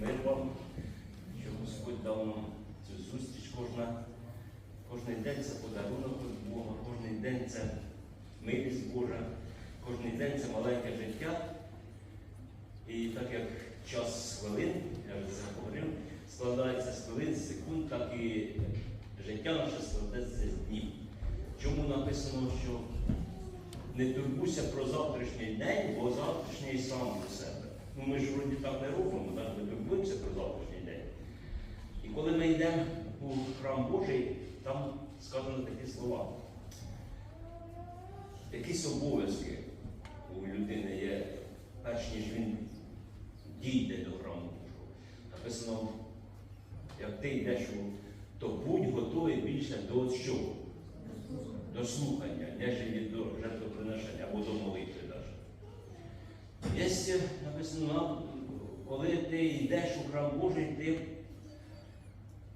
мир вам, що Господь дав нам цю зустріч кожна, кожен день це подарунок від Бога, кожен день це милість Божа, кожен день це маленьке життя. І так як час хвилин, я вже це говорив, складається з хвилин, з секунд, так і життя наше складається з днів. Чому написано, що не турбуйся про завтрашній день, бо завтрашній сам про себе. Ну ми ж вроді так не робимо, так? ми турбуємося про завтрашній день. І коли ми йдемо у храм Божий, там сказано такі слова. Якісь обов'язки у людини є, перш ніж він дійде до храму Божого. Написано, як ти йдеш, то будь готовий більше до чого? До слухання, ніж від до жертвоприношення або до молитви Є написано, коли ти йдеш у храм Божий, ти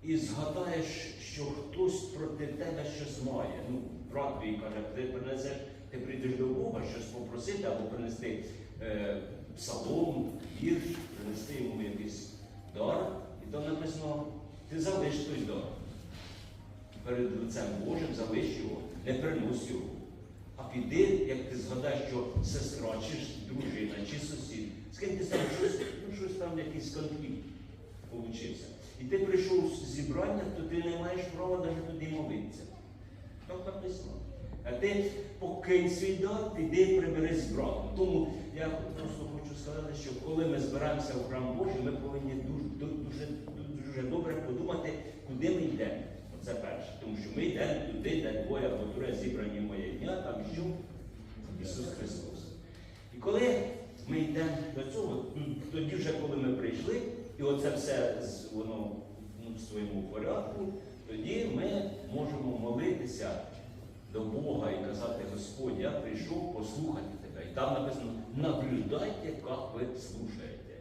і згадаєш, що хтось проти тебе щось має. Ну, брат твій каже, ти принесеш, ти прийдеш до Бога щось попросити або принести е, псалом, вірш, принести йому якийсь дар. І там написано, ти залиш той дар. Перед лицем Божим залиш його, не принось його. А піди, як ти згадаєш, що сестра, чи чи сусід, ти там щось, ну, щось там якийсь конфлікт получився. І ти прийшов з зібрання, то ти не маєш права навіть туди молитися. Так написано. А ти покинь свій дар, піди прибери з братом. Тому я просто хочу сказати, що коли ми збираємося в храм Божий, ми повинні дуже, дуже, дуже добре подумати, куди ми йдемо. Це перше. Тому що ми йдемо туди, де двоє або троє зібрані моє ім'я, там що Ісус Христос. І коли ми йдемо до цього, тоді вже коли ми прийшли, і оце все воно ну, в своєму порядку, тоді ми можемо молитися до Бога і казати, Господь, я прийшов послухати тебе. І там написано, наблюдайте, як ви слухаєте.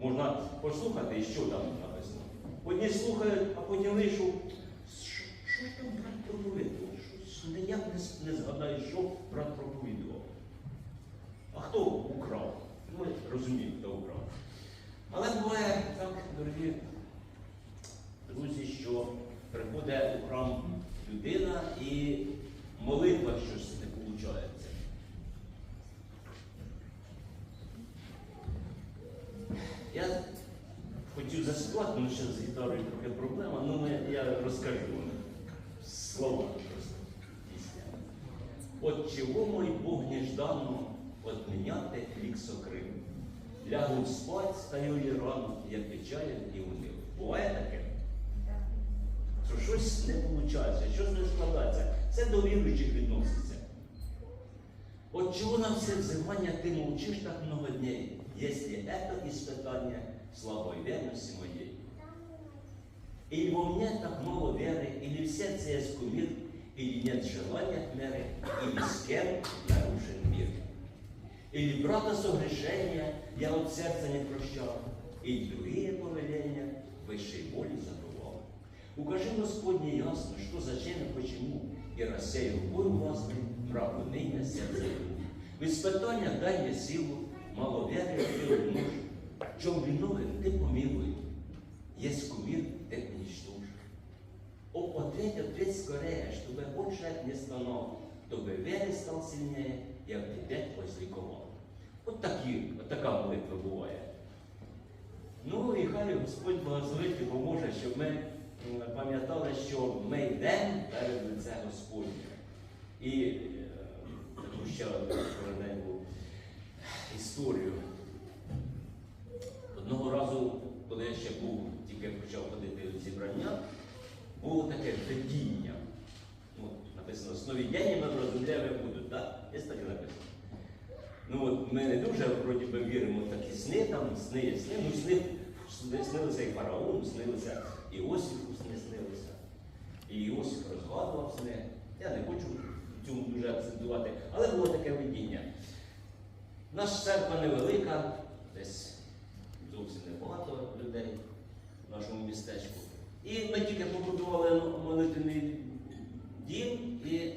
Можна послухати, і що там написано. Одні слухають, а потім вийшов. Що, що ж там брат проповідував? Щось ніяк не, с- не згадаю, що брат проповідував. А хто украв? Ми розуміємо, хто украв. Але буває так, дорогі друзі, що приходить у храм людина і молитва щось не виходить. Я хотів заспівати, тому що з гітарою трохи проблема, ну ми- я розкажу вам слова просто пісня. От чего мой Бог нежданно от меня ты флик сокрив. Лягу спать, стаю і рано, я печален і унив. Буває таке? Що щось не виходить, щось не складається. Це до віруючих відноситься. От чего на все взывания ты молчишь так много дней, если это испытание слабой верности моей? Или во мне так мало веры, или в сердце есть кумир, или нет желания к меры, или с кем нарушен мир. Или брата согрешения я от сердца не прощал, и другие повеления высшей воли забывал. Укажи, Господне, ясно, что, зачем и почему, и рассеял бой властный, правду ныне сердце ему. В испытания дай мне силу, мало веры ты муж, в чем виновен ты помилуй, есть кумир ты уничтожь. О, ответь, ответь скорее, чтобы больше не стонал, чтобы веры стал сильнее, и об тебе возликовал. От такі, от така молитва буває. Ну і хай Господь благословить і поможе, щоб ми пам'ятали, що ми йдемо перед лице Господнє. І е, таку ще одну історію. Одного разу, коли я ще був, тільки почав ходити в зібрання, було таке видіння. Ну, написано, сновидіння ми розуміємо будуть, так? Є таке написано. Ну от ми не дуже вроді би віримо такі сни, там сни сни, ну сни, сни снилися і фараону, снилися Іосифу сни снилися. І Іосиф розгадував сни. Я не хочу в цьому дуже акцентувати, але було таке видіння. Наша церква невелика, десь зовсім небагато людей в нашому містечку. І ми тільки побудували молитвений дім і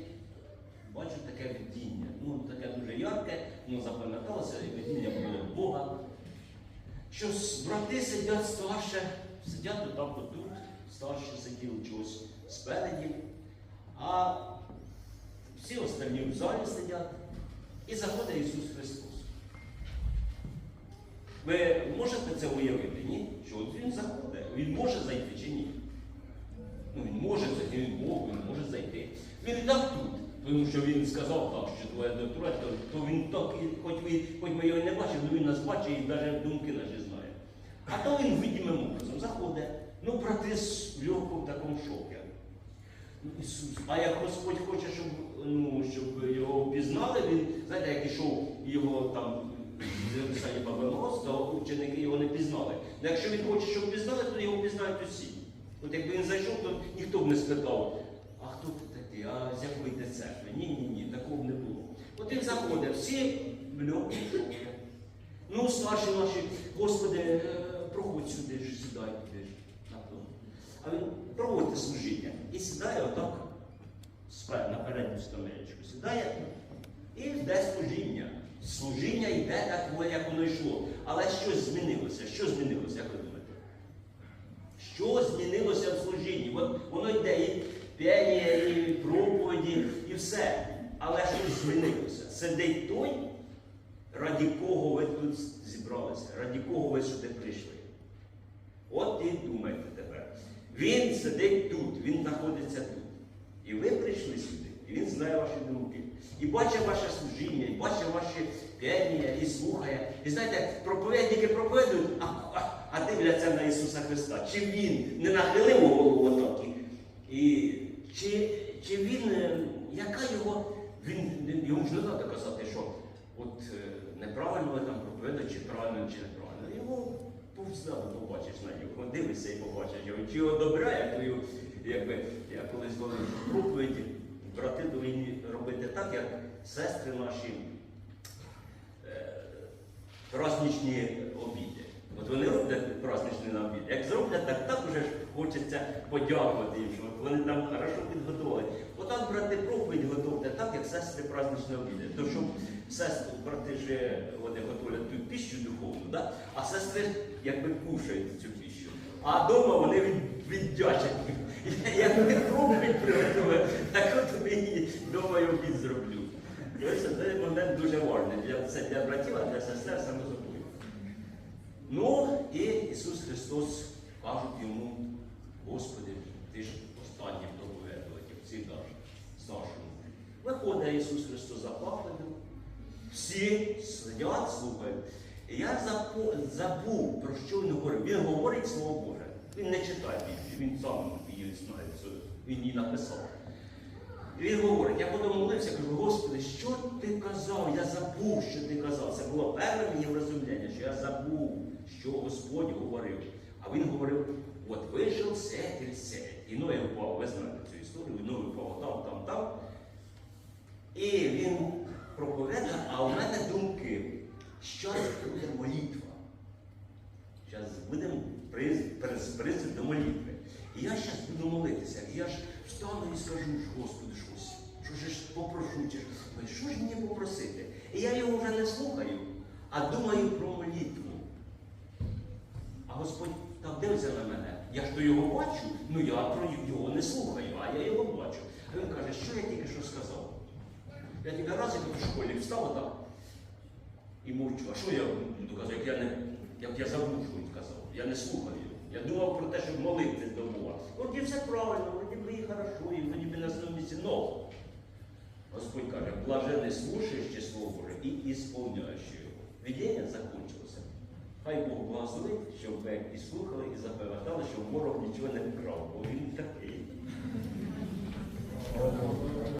бачу таке видіння. Ну, таке дуже ярке, воно запам'яталося, і видіння було Бога. що брати сидять старше, сидять отак отут, старші сиділи чогось спереді, а всі остальні в залі сидять. І заходить Ісус Христос. Ви можете це уявити? Ні? Що от Він заходить. Він може зайти чи ні? Ну, він може зайти, він може. Він так тут. Тому що він сказав так, що твоя доктора, то, він так, хоч, ви, хоч ми його не бачимо, він нас бачить і навіть думки наші знає. А то він видимим образом заходить. Ну, брати в такому шокі. Ну, Ісус. А як Господь хоче, щоб, ну, щоб його впізнали, він, знаєте, як ішов його там з Єрусалима Бабанос, то ученики його не пізнали. Ну, якщо він хоче, щоб впізнали, то його впізнають усі. От якби він зайшов, то ніхто б не спитав, хто такий, а з якої ти церкви? Ні, ні, ні, такого не було. От він заходить, всі в. Ну, старші наші, Господи, е, проходь сюди ж, сідай туди ж. А він проводить служіння і сідає отак на передню скамеечку. Сідає і йде служіння. Служіння йде так, як воно йшло. Але щось змінилося. Що змінилося, як ви думаєте? Що змінилося в служінні? От воно йде п'яння, і проповіді, і все. Але щось змінилося. Сидить той, раді кого ви тут зібралися, раді кого ви сюди прийшли. От і думайте тепер. Він сидить тут, він знаходиться тут. І ви прийшли сюди, і він знає ваші думки. І бачить ваше служіння, і бачить ваші п'яння, і слухає. І знаєте, проповідники проповідують, а, а, а дивляться на Ісуса Христа. Чи Він не нахилив голову отак? І чи, чи він, е, яка його, він, йому ж не треба казати, що от е, неправильно ви там проповідаєте, чи правильно, чи неправильно. Його повздали, побачиш на нього, дивишся і побачиш його. Чи одобряє твою, якби я колись говорив проповіді, брати повинні робити так, як сестри наші е, праздничні обіди. От вони роблять праздничний обід. Як зроблять, так так уже ж хочеться подякувати їм, що вони там хорошо підготували. Отак, брати, проповідь готуйте так, як сестри праздничні обіди. То щоб сестри, брати ж вони готують ту піщу духовну, да? а сестри якби кушають цю піщу. А вдома вони від- віддячать. Як вони проповідь приготують, так от і вдома і обід зроблю. Цей момент дуже важливий це для братів, а для сестер саме. Ну, і Ісус Христос кажуть йому, Господи, ти ж останній проповідувати, всі даш, старшому. Виходить Ісус Христос за пахлею, всі сидять, слухають. Я забув, про що він говорив. Він говорить Слово Боже. Він не читає Біблію, він сам її знає, він її написав. Він говорить, я потім молився, кажу, Господи, що ти казав? Я забув, що ти казав. Це було перше мені врозумлення, що я забув, що Господь говорив. А він говорив, от вийшов сетель сеть. І Ной впав, ви знаєте цю історію, Ной впав там, там, там. І він проповідає, а у мене думки, що буде молитва. Зараз будемо призив до молитви. І я зараз буду молитися. І я ж встану і скажу, Господи, щось, що ж попрошу, що ж мені попросити? І я його вже не слухаю, а думаю про молитву. А Господь так дивиться на мене. Я ж то його бачу, ну я про його не слухаю, а я його бачу. А він каже, що я тільки що сказав? Я тільки раз як в школі встав отак і мовчу. А що я буду казати, як я не як я забув, що він казав? Я не слухаю. Я думав про те, щоб молитись до Бога. Вроді все правильно, вроді би і хорошо, і вроді би на своєму місці. Но Господь каже, блажений слушаєш число Боже і ісполняєш його. Видіння закінчилося. Хай Бог благословить, щоб ви і слухали, і запам'ятали, що ворог нічого не вкрав, бо він такий.